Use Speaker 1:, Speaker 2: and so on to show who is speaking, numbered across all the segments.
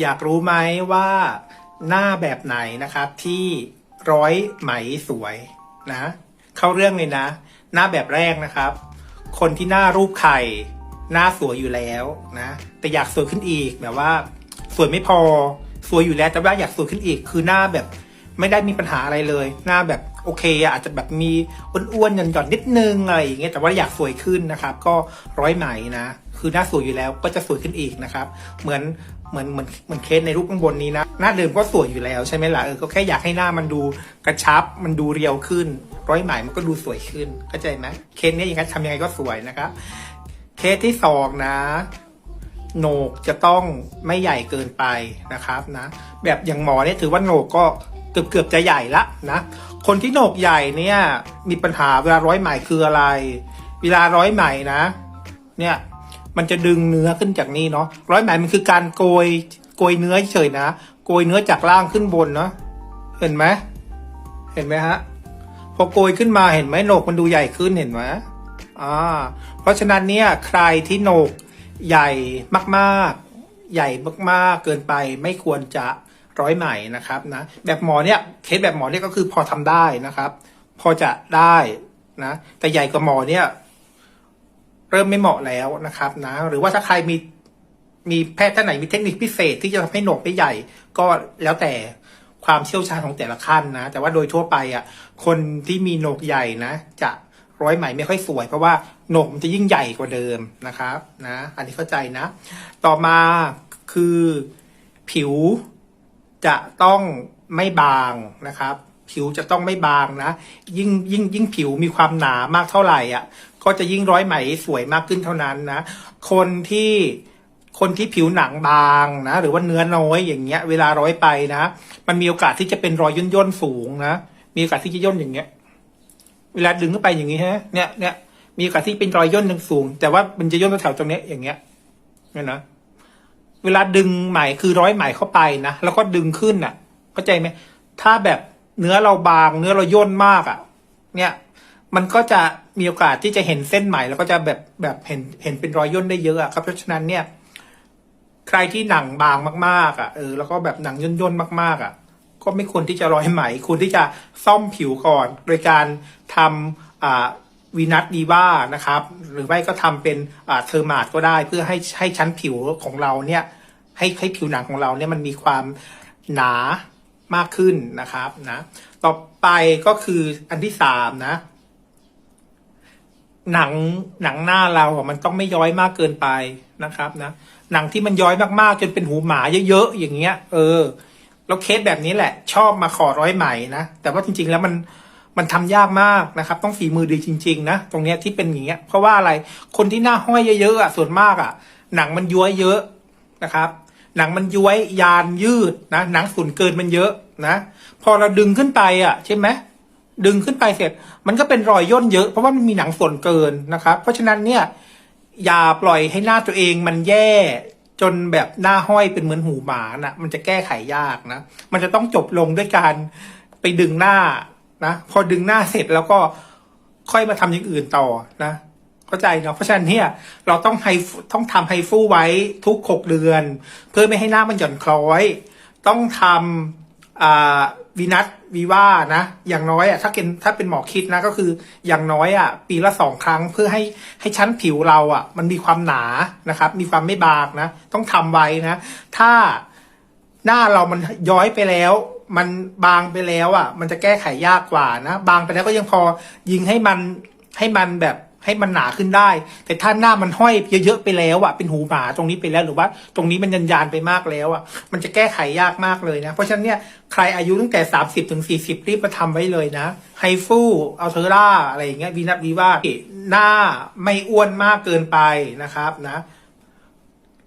Speaker 1: อยากรู้ไหมว่าหน้าแบบไหนนะครับที่ร้อยไหมสวยนะ เข้าเรื่องเลยนะ หน้าแบบแรกนะครับ คนที่หน้ารูปไข่หน้าสวยอยู่แล้วนะ แต่อยากสวยขึ้นอีกแบบว่า สวยไม่พอสวยอยู่แล้วแต่ว่าอยากสวยขึ้นอีก คือหน้าแบบไม่ได้มีปัญหาอะไรเลย หน้าแบบโอเคอาจจะแบบมีอ้วนๆหย่อนๆนิดนึงอะไรอย่างเงี้ยแต่ว่าอยากสวยขึ้นนะครับ ก็ร้อยไหมนะ คือหน้าสวยอยู่แล้วก็จะสวยขึ้นอีกนะครับ เหมือน เหมือนเหมือนเหมือนเคสในรูปข้างบนนี้นะ หน้าเดิมก็สวยอยู่แล้วใช่ไหมล่ะเออก็แค่อยากให้หน้ามันดูกระชับ มันดูเรียวขึ้น ร้อยไหมมันก็ดูสวยขึ้นเข้าใจไหมเคสนี้อย่างนั้นทำยังไงก็สวยนะครับเคสที่สองนะโหนกจะต้องไม่ใหญ่เกินไปนะครับนะ แบบอย่างหมอเนี่ยถือว่าโหนกก็เกือบเกือบจะใหญ่ละนะคนที่โหนกใหญ่เนี่ย มีปัญหาเวลาร้อยไหมคืออะไร เวลาร้อยไหมนะ เนี่ย มันจะดึงเนื้อขึ้นจากนี่เนาะร้อยไหมมันคือการโกยโกยเนื้อเฉยนะโกยเนื้อจากล่างขึ้นบนเนาะเห็นไหมเห็นไหมฮะพอโกยขึ้นมาเห็นไหมโหนกมันดูใหญ่ขึ้นเห็นไหมอ่าเพราะฉะนั้นเนี่ยใครที่โหนกใหญ่มากๆ ใหญ่มากๆ เกินไปไม่ควรจะร้อยไหมนะครับนะแบบหมอเนี่ยเคสแบบหมอเนี่ยก็คือพอทำได้นะครับ พอจะได้นะแต่ใหญ่กว่าหมอเนี่ย เริ่มไม่เหมาะแล้วนะครับนะ หรือว่าถ้าใครมีมีแพทย์ท่านไหนมีเทคนิคพิเศษที่จะทำให้โหนกไม่ใหญ่ ก็แล้วแต่ความเชี่ยวชาญของแต่ละขั้นนะ แต่ว่าโดยทั่วไปอะ คนที่มีโหนกใหญ่นะ จะร้อยไหมไม่ค่อยสวย เพราะว่าโหนกมันจะยิ่งใหญ่กว่าเดิมนะครับนะ อันนี้เข้าใจนะ ต่อมาคือผิวจะต้องไม่บางนะครับ ผิวจะต้องไม่บางนะ ยิ่งยิ่งยิ่งผิวมีความหนามากเท่าไหร่อะ ก็จะยิ่งร้อยไหมสวยมากขึ้นเท่านั้นนะ คนที่คนที่ผิวหนังบางนะ หรือว่าเนื้อน้อยอย่างเงี้ย เวลาร้อยไปนะ มันมีโอกาสที่จะเป็นรอยย่นย่นสูงนะ มีโอกาสที่จะย่นอย่างเงี้ย เวลาดึงขึ้นไปอย่างงี้ฮะ เนี่ยเนี่ยมีโอกาสที่เป็นรอยย่นหนึ่งสูง แต่ว่ามันจะย่นแถวตรงเนี้ยอย่างเงี้ยเนี่ยนะ เวลาดึงไหมคือร้อยไหมเข้าไปนะ แล้วก็ดึงขึ้นอะ เข้าใจไหมถ้าแบบ เนื้อเราบาง เนื้อเราย่นมากอะ เนี่ย มันก็จะมีโอกาสที่จะเห็นเส้นไหมแล้วก็จะแบบแบบเห็นเห็นเป็นรอยย่นได้เยอะอะครับ เพราะฉะนั้นเนี่ย ใครที่หนังบางมาก ๆอะเออแล้วก็แบบหนังย่นย่นๆมากๆอะ ก็ไม่ควรที่จะรอยไหมควรที่จะซ่อมผิวก่อน โดยการทำอ่าวีนัสดีว่านะครับ หรือไม่ก็ทำเป็นอ่าเทอร์มาดก็ได้ เพื่อให้ให้ชั้นผิวของเราเนี่ย ให้ให้ผิวหนังของเราเนี่ยมันมีความหนา มากขึ้นนะครับนะต่อไปก็คืออันที่สามนะ หนังหนังหน้าเราอะมันต้องไม่ย้อยมากเกินไปนะครับนะหนังที่มันย้อยมากๆ จนเป็นหูหมาเยอะๆอย่างเงี้ย เออแล้วเคสแบบนี้แหละ ชอบมาขอร้อยไหม่นะแต่ว่าจริง ๆ แล้วมันมันทำยากมากนะครับ ต้องฝีมือดีจริง ๆ นะตรงเนี้ยที่เป็นอย่างเงี้ยเพราะว่าอะไรคนที่หน้าห้อยเยอะๆอะส่วนมากอะ หนังมันย้อยเยอะนะครับ หนังมันย้วยยานยืดนะหนังส่วนเกินมันเยอะนะ พอเราดึงขึ้นไปอะใช่ไหมดึงขึ้นไปเสร็จ มันก็เป็นรอยย่นเยอะเพราะว่ามันมีหนังส่วนเกินนะครับ เพราะฉะนั้นเนี่ยอย่าปล่อยให้หน้าตัวเองมันแย่จนแบบหน้าห้อยเป็นเหมือนหูหมานะมันจะแก้ไขยากนะ มันจะต้องจบลงด้วยการไปดึงหน้านะ พอดึงหน้าเสร็จแล้วก็ค่อยมาทำอย่างอื่นต่อนะ เข้าใจเนาะเพราะฉะนั้นเนี่ยเราต้องไฮต้องทำไฮฟูไว้ทุกหกเดือน เพื่อไม่ให้หน้ามันหย่อนคล้อย ต้องทำวีนัสวีว่านะอย่างน้อยอะถ้าเป็นถ้าเป็นหมอคิดนะก็คืออย่างน้อยอะปีละสองครั้งเพื่อให้ให้ชั้นผิวเราอะ มันมีความหนานะครับ มีความไม่บางนะ ต้องทำไว้นะ ถ้าหน้าเรามันย้อยไปแล้ว มันบางไปแล้วอะ มันจะแก้ไขยากกว่านะ บางไปแล้วก็ยังพอยิงให้มันให้มันแบบ ให้มันหนาขึ้นได้ แต่ถ้าหน้ามันห้อยเยอะๆไปแล้วอะเป็นหูหมาตรงนี้ไปแล้วหรือว่า ตรงนี้มันยันยานไปมากแล้วอะมันจะแก้ไขยากมากเลยนะ เพราะฉะนั้นเนี่ยใครอายุตั้งแต่สามสิบถึงสี่สิบรีบมาทำไว้เลยนะไฮฟูอัลเทอร่าอะไรอย่างเงี้ยวีนัสวีว่าหน้าไม่อ้วนมากเกินไปนะครับนะ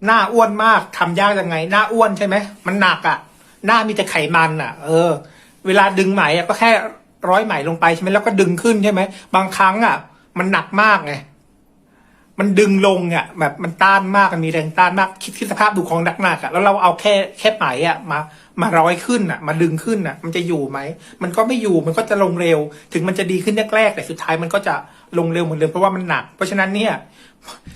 Speaker 1: หน้าอ้วนมากทำยากยังไง หน้าอ้วนใช่ไหมมันหนักอะ่ะหน้ามีแต่ไขมันอะเออ เวลาดึงไหมก็แค่ร้อยไหมลงไปใช่ไหมแล้วก็ดึงขึ้นใช่ไหมบางครั้งอะ มันหนักมากไง มันดึงลงอะแบบมันต้านมากมันมีแรงต้านมาก คิดคิดสภาพดูของหนักๆอะแล้วเราเอาแค่แค่ไหมอะมา มาร้อยขึ้นอะ มาดึงขึ้นอะ มันจะอยู่ไหม มันก็ไม่อยู่มันก็จะลงเร็ว ถึงมันจะดีขึ้นแรกๆแต่สุดท้ายมันก็จะลงเร็วเหมือนเดิมเพราะว่ามันหนัก เพราะฉะนั้นเนี่ย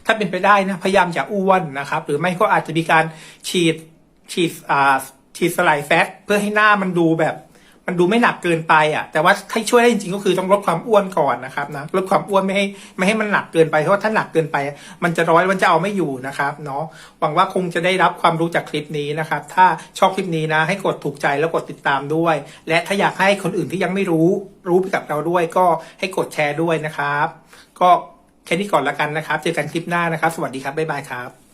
Speaker 1: ถ้าเป็นไปได้นะพยายามอย่าอ้วนนะครับ หรือไม่ก็อาจจะมีการฉีดฉีดอ่าฉีดสลายแฟตเพื่อให้หน้ามันดูแบบ มันดูไม่หนักเกินไปอะแต่ว่าถ้าช่วยได้จริงๆก็คือต้องลดความอ้วนก่อนนะครับนะลดความอ้วนไม่ให้ไม่ให้มันหนักเกินไปเพราะว่าถ้าหนักเกินไป มันจะร้อยมันจะเอาไม่อยู่นะครับเนาะหวังว่าคงจะได้รับความรู้จากคลิปนี้นะครับ ถ้าชอบคลิปนี้นะ ให้กดถูกใจแล้วกดติดตามด้วย และถ้าอยากให้คนอื่นที่ยังไม่รู้รู้ไปกับเราด้วย ก็ให้กดแชร์ด้วยนะครับ ก็แค่นี้ก่อนละกันนะครับ เจอกันคลิปหน้านะครับ สวัสดีครับบ๊ายบายครับ